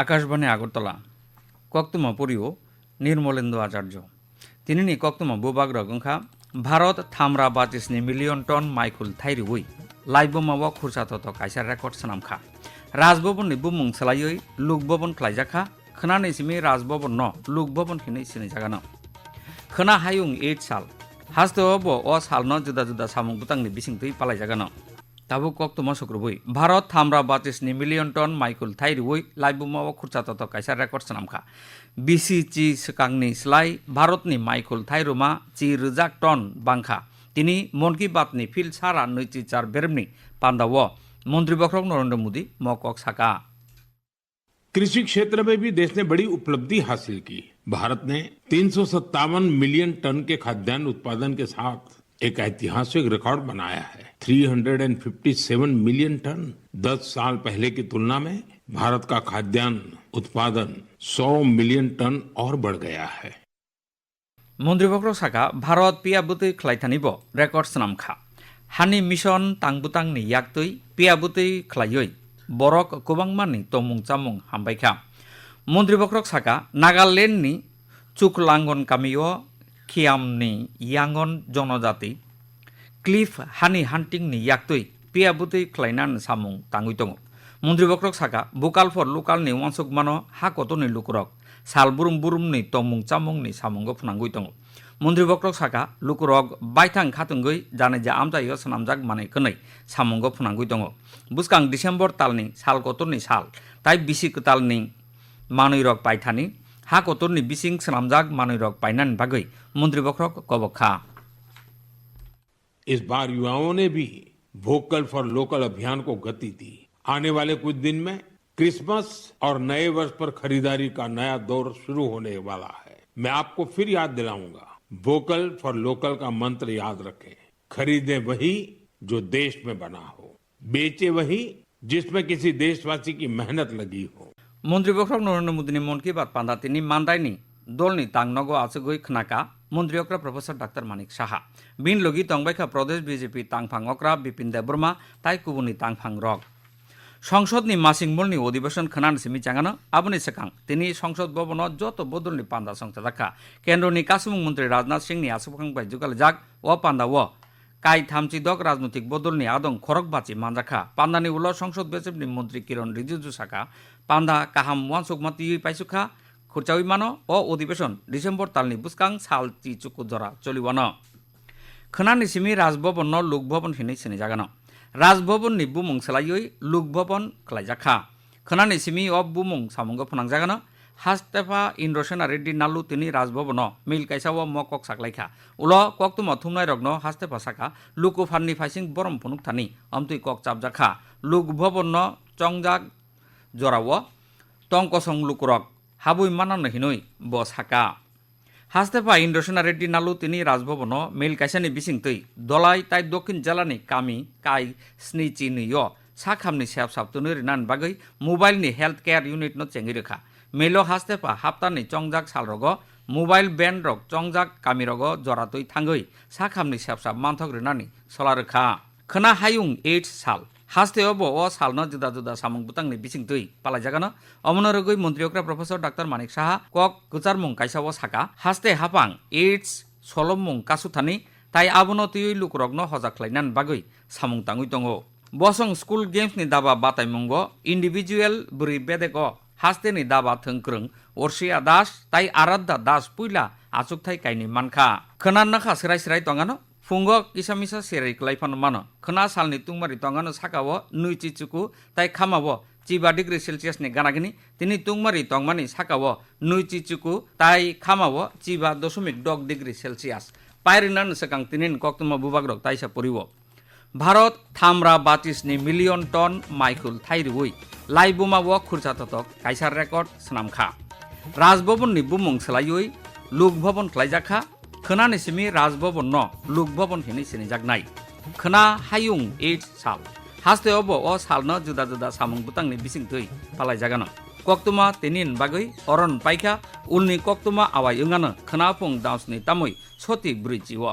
আকাশবাণী আগরতলা। কক্তমা পরিও নির্মলেন্দু আচার্য। তিনি নি কক্তমা বুবাগ্র গংখা ভারত থামরা বাতিসনি মিলিয়ন টন মাইকুল থাইরুই লাইবমাব খুরসা তত কাইসার রেকর্ড সানামখা রাজভবননি বুমুং সোলাयै লুকভবন ख्लायजाखा खोनानैसिमि রাজভবন ন, লুকভবন খিনি सिनि जागानो खोना हायुं 8 साल हास्तो ब अ साल জুদা जुदा जुदा सामुं बुतांनि তুই পালাই जागानो tabuk kok tomo sokrobui bharat thamra batis ni million ton michael thairui laibu ma khurcha toto kaisa record sanamkha bc chi skangni slai bharat ni michael thairuma chi rujak ton bangkha tini মন কি বাত নি feel সারা নৈচি চার বেরমনি पांडव मंत्री बखरक नरेंद्र मोदी मौकॉक सका कृषि क्षेत्र में भी देश ने बड़ी उपलब्धि हासिल की भारत ने तीन मिलियन टन के खाद्यान्न उत्पादन के साथ एक ऐतिहासिक रिकॉर्ड बनाया है। 357 मिलियन टन 10 साल पहले की तुलना में भारत का खाद्यान्न, उत्पादन 100 मिलियन टन और बढ़ गया है। মন্ত্রীবক্র শাখা ভারত পিয়াবুতি খ্লাইথানিব রেকর্ড সামখা হানি মিশন তাংবুতাংনি ইয়াকতই পিয়াবুতি খ্লাইয়ই বরক কুবাংমানি তমুং চামুং হামবাইখা মন্ত্রীবক্রক শাখা নাগাল্যান্ডনি চুকলাঙ্গন কামিও খিয়ামনি ইয়াঙ্গন জনজাতি। ক্লিফ হানি হান্টিং নি ইয়াক্তই পিয়াবুতি ক্লাইনান সামুং তাঙ্গুই তঙ্গ মন্ত্রী বক্রক সাকা বুকাল ফর লোকাল নি ওয়ানসুক মান হা কতনি লুকুরক। সালবুরুম বুরুমনি তমুং চামুংনি সামুঙ্গ ফুনাঙ্গুই তঙ্গ মন্ত্রী বক্রক সাকা, লুকুরক বাইথাং খাতুঙ্গই জানে যে আমজাইও সামজাক মানে কনৈ সামুঙ্গ ফুনাঙ্গুই তঙ্গ বুসকাং ডিসেম্বর তালনি সাল কতনি সাল, তাই বিশিক তালনি মানুই রক পাইথানি हा kotorni bising swnamjak manwirok painan bagui. मंत्री बखरक कबखा इस बार युवाओं ने भी वोकल फॉर लोकल अभियान को गति दी। आने वाले कुछ दिन में क्रिसमस और नए वर्ष पर खरीदारी का नया दौर शुरू होने वाला है। मैं आपको फिर याद दिलाऊँगा। वोकल फॉर लोकल का मंत्र याद रखें। खरीदे वही जो देश में बना हो। बेचे वही जिसमें किसी देशवासी की मेहनत लगी हो। মন্ত্রী বক্রক নরেন্দ্র মোদীনি, মন কি বাত পান্দা তিনি মান্দাইনি দলনি তাংনগো আচগৈ খনাকা, মন্ত্রী অক্রা প্রফেসর ডাক্তার মানিক সাহা। বিন লগি, তংবাইখা প্রদেশ বিজেপি তাংফাং অক্রা, বিপিন দেববর্মা তাই কুবুনি তাংফাং রক সংসদনি মাসিংমূলনি অধিবেশন খনান সিমি চাঙ্গানো আবনি সেকাং। তিনি সংসদ ভবন যত বদলনি পান্দা সংস্থা রাখা। কেন্দ্রনি কাসুমুং মন্ত্রী রাজনাথ সিংনি আসুফাংবাই যুগাল জাক ও পান্দা ও। কাই থামচি দক রাজনৈতিক বদল নিয়ে আদং খরক খড়কবাচি মাঞ্জাখা পান্দানি উল সংসদ বেসেপনি মন্ত্রী কিরণ রিজিজু শাখা পান্দা কাহাম ওয়ান সুকমাতি পাইসুখা। খুরচাউই উইমান ও অধিবেশন ডিসেম্বর তালনি বুসকাং সাল তি চুকু ধরা চলিওয়ান খনানি সিমি রাজভবন ন লোকভবন হিনে সিনে জাগানো। রাজভবন নি বুমং সেলাই লোকভবন খালাইজাখা খনানি সিমি অ বুমং সামঙ্গ ফনাং জাগানো। হাস্তেফা ইন্দ্রসেনা রেড্ডি নালু তিনি রাজভবন মিল কাইসা ও মকক সাকলাইখা উল কক তুম থুমনাই রগ্ন হাস্তেফা সাকা লুকু ফাননি ফাইসিং বরম ফনুক থানি, অমতুই কক চাপজাখা লুক ভবন চংজাক জরাও তংকসং লুকুরক হাবুই মানান হিনুই ব সাকা হাস্তেফা ইন্দ্রসেনা রেড্ডি নালু তিনি রাজভবন মিল কাইসানি বিসিং বিসিংতৈ দলাই তাই দক্ষিণ জেলানি কামি, কাই স্নি চিনিয় সাখামনি সাপ সাবতুনি রিনান বাগৈ, মোবাইলনি হেলথ কেয়ার ইউনিট ন চেঙ্গি রেখা মেলো হাস্তেফা হাপ্তানি চংজাক সালরগ মোবাইল ব্যান রক চংজাক কামিরগ জরাতই থাঙ্গই, সাখামনি সেবসাব মানথক রিনানি সলারখা খনা হাইউং এইট সাল হাস্তে অব ও সালন জুদা জুদা সামং বুতাংনি বিচিং তুই পালাই জাগানো অমন রগৈ মন্ত্রী অকরা প্রফেসর ডাক্তার মানিক সাহা, কক গুচারমুং কাইসাব সাকা। হাস্তে হাপাং এইডস সলমুং কাসুথানি তাই আবনো তুই লুকরগ্ন হজাক্লাইনান বাগৈ সামুং তাঙুই দঙ্গ বসং স্কুল গেমসনি দাবা বাতাইমুঙ্গ ইন্ডিভিজুয়েল বুড়ি বেদেগ হাসতেনি দাবা থংক্রং। অর্ষিয়া দাস, তাই আরাধ্যা দাস পুইলা আচুক থাই কাইনি মানখা। খনান নাখা সেরাই সেরাই তঙ্গানো ফুঙ্গ কিসামিসা সেরাই ক্লাইফানো মানো। খনা সালনি তুংমারি তঙ্গানো সাকাও নুই চিচুকু, তাই খামাবো, চিবা ডিগ্রি সেলসিয়াস নি গানাগিনি, তিনি তুংমারি তংমানি সাকাও নুই চিচুকু, তাই খামাবো, চিবা দশমিক ডক ডিগ্রি সেলসিয়াস। পায়রিনান সেকাং তিনি কক্তমা বুবাগ্রক তাইসা পরিব। ভারত থামরা বাতিসনি মিলিয়ন টন মাইকুল থাইরুই। লাইবুমা ও খুরচাতক কাইসার রেকর্ড সনামখা রাজভবননি বুমুং সোলাইই লুকভবন খ্লাইজাখা খোনানিসিমি রাজভবন ন লুকভবন হিনি সিনিজাকনাই খোনা হাইউং এইট সাল। হাস্তে অব অ সালন জুদা জুদা সামুং বুতাংনি বিসিং তৈ পালাই জাগানো কক্তমা তেনিন বাগৈ অরণ পাইখা উলনি কক্তমা আওয়াই ইংানো খোনাপুং দাউসনি তামুই সতি ব্রিজ ও।